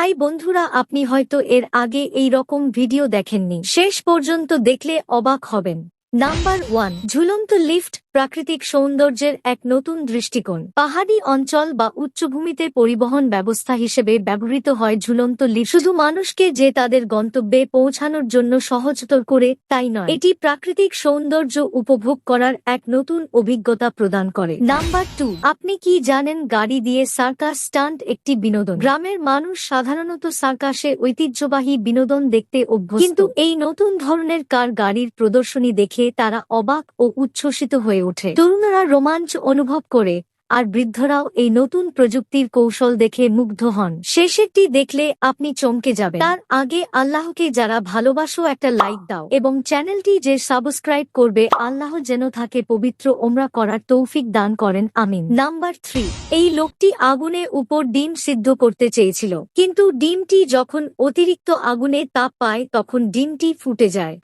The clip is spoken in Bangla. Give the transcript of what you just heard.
হাই বন্ধুরা, আপনি হয়তো এর আগে এই রকম ভিডিও দেখেননি। শেষ পর্যন্ত দেখলে অবাক হবেন। নাম্বার ওয়ান ঝুলন্ত লিফট, প্রাকৃতিক সৌন্দর্যের এক নতুন দৃষ্টিকোণ। পাহাড়ি অঞ্চল বা উচ্চভূমিতে পরিবহন ব্যবস্থা হিসেবে ব্যবহৃত হয় ঝুলন্ত লিফট। শুধু মানুষকে যে তাদের গন্তব্যে পৌঁছানোর জন্য সহজতর করে, তাই নয়। এটি প্রাকৃতিক সৌন্দর্য উপভোগ করার এক নতুন অভিজ্ঞতা প্রদান করে। নাম্বার টু আপনি কি জানেন গাড়ি দিয়ে সার্কাস স্টান্ট একটি বিনোদন? গ্রামের মানুষ সাধারণত সার্কাসে ঐতিহ্যবাহী বিনোদন দেখতে অভ্যস্ত। কিন্তু এই নতুন ধরনের কার গাড়ির প্রদর্শনী দেখে তারা অবাক ও উচ্ছ্বসিত হয়ে ওঠে। তরুণরা রোমাঞ্চ অনুভব করে, আর বৃদ্ধরাও এই নতুন প্রযুক্তির কৌশল দেখে মুগ্ধ হন। শেষেরটি দেখলে আপনি চমকে যাবেন। তার আগে আল্লাহকে যারা ভালোবাসো একটা লাইক দাও এবং চ্যানেলটি যে সাবস্ক্রাইব করবে, আল্লাহ যেন থাকে পবিত্র ওমরা করার তৌফিক দান করেন। আমিন। নাম্বার থ্রি, এই লোকটি আগুনে উপর ডিম সিদ্ধ করতে চেয়েছিল। কিন্তু ডিমটি যখন অতিরিক্ত আগুনে তাপ পায়, তখন ডিমটি ফুটে যায়।